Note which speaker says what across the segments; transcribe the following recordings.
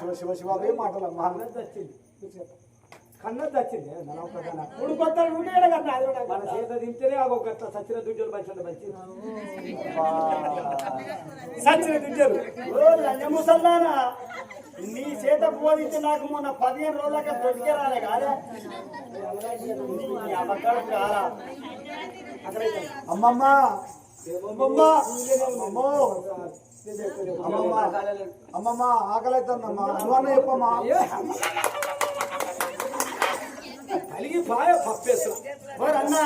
Speaker 1: శివ శివ శివ అవే మాటలు అమ్మా.
Speaker 2: కన్నది వచ్చింది కన్నది వచ్చింది మన ఒక్కదాన
Speaker 3: మూడు కొత్తలు కన్నా, అది కూడా
Speaker 2: మన చేత తింటేనే ఆ ఒక సచ్చిన దుడ్డలు మంచి మంచి.
Speaker 3: సచ్చిన దుడ్డలు ముసల్దానా నీ చేత పోదించి నాకు మొన్న పదిహేను రోజులక దొరికే రాలే కాదే?
Speaker 1: అమ్మమ్మ. అమ్మమ్మ. అమ్మమ్మో అమ్మమ్మ అమ్మమ్మ ఆకలి అవుతుందమ్మా నువ్వన్న చెప్పమ్మా.
Speaker 2: కలిగి పాయ పప్పేసు.
Speaker 3: మరి అన్న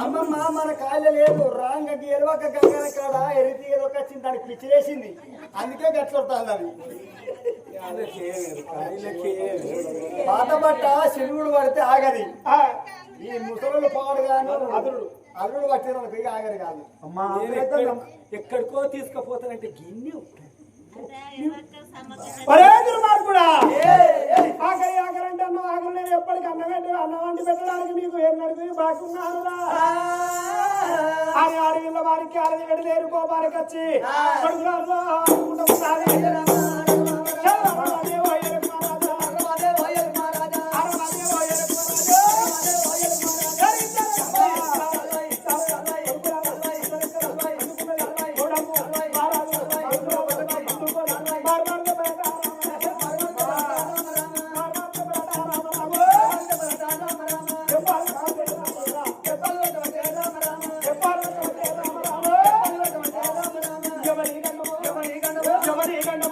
Speaker 3: అమ్మమ్మ. మన కాయలు లేదు. రాంగకి ఎలవక గంగన కాడ ఎరితి ఏదో ఒక వచ్చింది దానికి పిచ్చిలేసింది అందుకే గట్లొస్తుంది అది పాత బట్ట శివుడు పడితే ఆగది. ఈ ముసలు పాడుగాను అదురుడు. అదురుడు పట్టిన వాళ్ళకి ఆగది కాదు.
Speaker 2: ఎక్కడికో తీసుకుపోతానంటే గిన్నె!
Speaker 3: ఆకలి ఆకలి అంటే అన్నం ఆకలి నేను ఎప్పటికీ అన్నం పెట్టి అన్నం వండి పెట్టడానికి నీకు ఏం నడిపి బాగున్నారురా అని అడవిలో వారికి అడవి గడి లేరు కోపానికి వచ్చి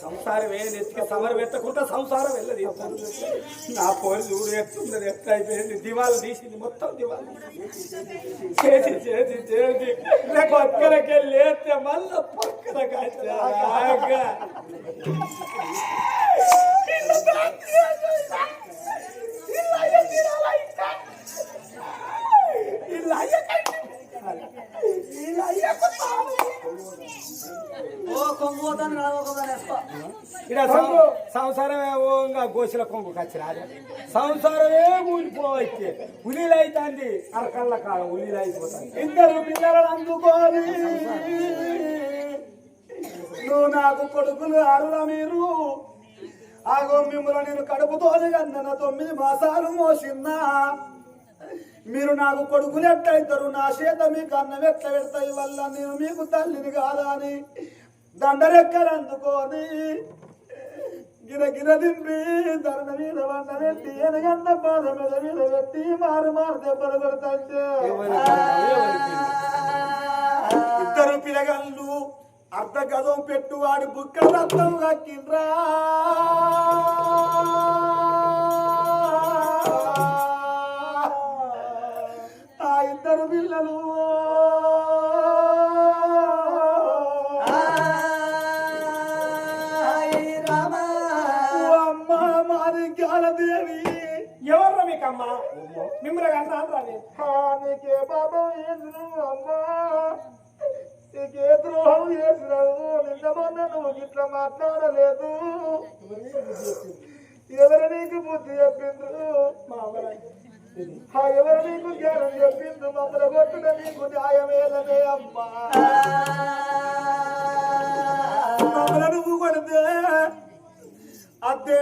Speaker 2: సంసారం ఏ నెత్తిక సమరం ఎత్తకుండా సంసారం వెళ్ళదు నా పోలి చూడు ఎత్తున్నది ఎత్త అయిపోయింది దివాలు తీసింది మొత్తం దివాలు చేసి చేసి చేసి పక్కనకెళ్ళి పక్కనకి పక్కన కాచా ఓంగా గోసుల కొంగు కచ్చిరాదు సంసారమే ఊలిపోవచ్చు ఉలిలు అవుతుంది అరకళ్ళ కాలం ఉలిలు అయిపోతుంది
Speaker 3: ఇద్దరు పిల్లలు అందుకొని నువ్వు నాకు కొడుకులు అరుల మీరు. ఆగో మిమ్మల్ని నేను కడుపుతోనే కన్న తొమ్మిది మాసాలు మోసిందా మీరు నాకు కొడుకులు ఎట్లయితారు నా చేత మీకు అన్నం ఎట్లా పెడతాయి? వల్ల నేను మీకు తల్లిని కాదా అని దండరెక్కలు అందుకొని గిర గిర దింపి ధరణ మీద వంట పెట్టి ఎనగన్న బాధ మీద మీద పెట్టి మారు మారు దెబ్బలు కొడతాంటే ఇద్దరు పిలగళ్ళు అర్ధ గదం పెట్టు వాడి బుక్క రక్తం కక్కిండ్రా పాపం చేసినావు అమ్మా. నీకే ద్రోహం చేసినావు నిన్న మొన్న నువ్వు ఇట్లా మాట్లాడలేదు. ఎవరు నీకు బుద్ధి చెప్పిండ్రు? ఎవరు నీకు జ్ఞానం చెప్పిండ్రు? మమ్మల్ని కొట్టుట నీకు న్యాయమేలనే అమ్మా. మమ్మల్ని నువ్వు కొడితే అదే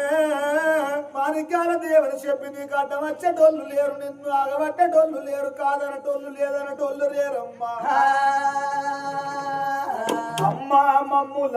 Speaker 3: మాణిక్యాల దేవుని చెప్పి నీకు అడ్డం వచ్చేటోళ్ళు లేరు నిన్ను ఆగబట్టేటోళ్ళు లేరు కాదనటోళ్ళు లేదనటోళ్ళు లేరమ్మా. అమ్మా మమ్ముల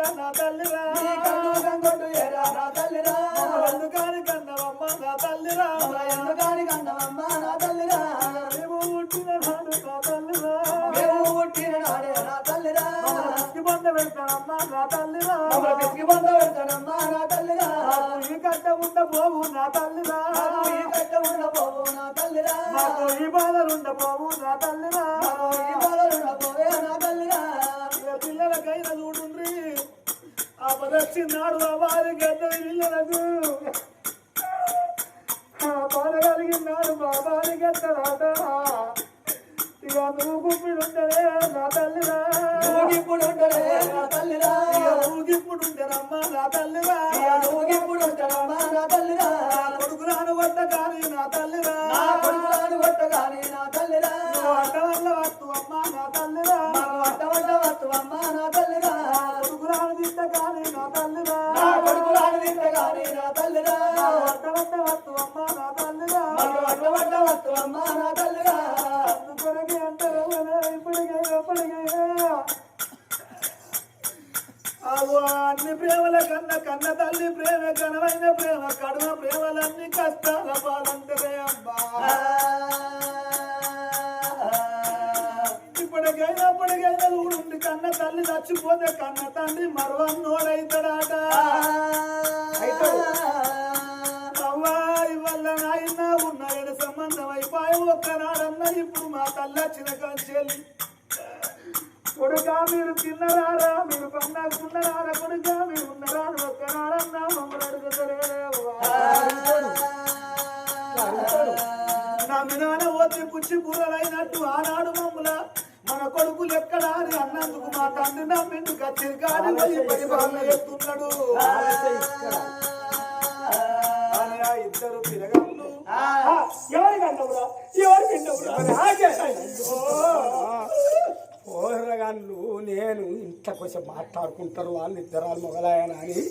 Speaker 3: ఎర్ర నా తల్లిరా
Speaker 1: నీ కన్ను గంగొడ్డు ఏరా నా తల్లిరా
Speaker 3: ఎందుకని కన్నవమ్మా నా తల్లిరా
Speaker 1: నువ్వు ఎందుకాని కన్నవమ్మా నా తల్లిరా
Speaker 3: మేము పుట్టిన నాడు నా తల్లిరా
Speaker 1: మేము పుట్టిన నాడే నా తల్లిరా
Speaker 3: అస్తి బంద పెడతానమ్మా నా తల్లిరా
Speaker 1: మమ్మల్ని పిసికి బంద పెడతానమ్మా నా తల్లిరా
Speaker 3: ఈ కట్ట ఉండ పోవు నా తల్లిరా
Speaker 1: ఈ కట్ట ఉన్న పోవు నా తల్లిరా
Speaker 3: ఈ బాధలుండ పోవు నా తల్లిరా
Speaker 1: ఈ బాధలున్న పోవే నా తల్లిరా
Speaker 3: ఇక పిల్లలకైనా చూడుండ్రి ఆ పదచ్చినాడు వారి గడ్డ పిల్లలకు ఆ బాధ ఇక నువ్వు గుప్పిడుంటలే నా తల్లిరా.
Speaker 1: నా
Speaker 3: ఊగిప్పుడుంటేనమ్మా నా తల్లిరా
Speaker 1: ఇక నువ్వుగిప్పుడు ఉంటానమ్మా నా తల్లిరా
Speaker 3: నా కొడుకురాను వద్ద కానీ నా తల్లిరా
Speaker 1: నా కొడుకులాను కొట్టగాని నా తల్లిరా
Speaker 3: అడ్డ వల్ల వస్తు అమ్మా నా తల్లిరా
Speaker 1: వంట వంట వత్తు అమ్మా నా తల్లిరా
Speaker 3: కొడుకురాను తింట కానీ నా తల్లిరా
Speaker 1: నా కొడుకులాను తింటగాని నా తల్లిరా
Speaker 3: అడ్డ వద్ద వస్తు అమ్మా నా తల్లిరా
Speaker 1: వంట వంట వత్తు అమ్మా నా తల్లిరా
Speaker 3: అందుకొరకే అంటారు ఇప్పటికే ఎప్పటికే అవు అన్ని ప్రేమల కన్న కన్న తల్లి ప్రేమ కనమైన ప్రేమ కడుమ ప్రేమలన్నీ కష్టాల పాలంటరే అబ్బా. ఇప్పటికైనా ఇప్పటికైనా ఊరుండి కన్న తల్లి చచ్చిపోతే కన్న తండ్రి మరవన్నోడైతాడాట. అవ్వా ఇవల్ల నాయన ఉన్న సంబంధం అయిపోయి ఒక్కనాడన్న ఇప్పుడు మా తల్లి వచ్చిన కంచెల్లి. కొడుకా మీరు తిన్నరారా మీరు పన్నాకున్నరారా కొడుకా మీరు ఉన్నరా? అని ఒక్కనాడన్నా మమ్మల్ని అడుగుతలేవా నా మినాన ఓతి పుచ్చి పూరలైనట్టు ఆనాడు మమ్ముల. మన కొడుకులు ఎక్కడా అని అన్నందుకు మా తండ్రి నా మెండు కచ్చిరి కాడి పోయి పరిపాలన ఎత్తున్నాడు.
Speaker 2: కొంచెం మాట్లాడుకుంటారు వాళ్ళు ఇద్దరాలు మొగలాయన అని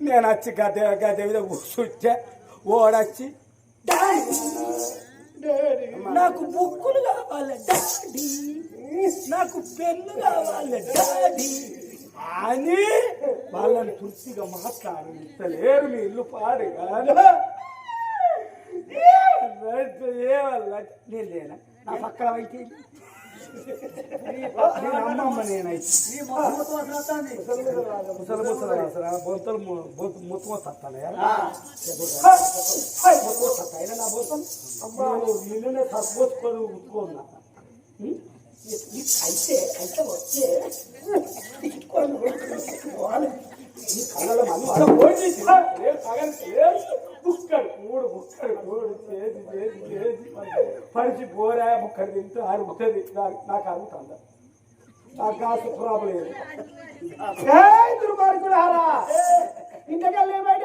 Speaker 2: నేను వచ్చి గదే గదే మీద కూర్చుంటే ఓడొచ్చి "డాడీ, నాకు బుక్కులు కావాలి డాడీ నాకు పెన్ను కావాలి డాడీ అని వాళ్ళని తులసిగా మాట్లాడలేరు మీ ఇల్లు పాడు కాదు నేను లేనా నా పక్కన అయితే నేను అమ్మమ్మ నేనైతే మొత్తం వస్తాను నా బొత్తం నేను నిన్నునే తక్కువచ్చుకొని ఉట్టుకున్నా అయితే అయితే వచ్చే ఈ కళ్ళలో మళ్ళీ చేసి చేసి చేసి పడిచి బోరా ముక్కడి తింటే అరుగుతుంది నాకు అరుగుతుంది నాకు కాస్త ప్రాబ్లం ఏంటి ఇంతకెళ్ళి బయట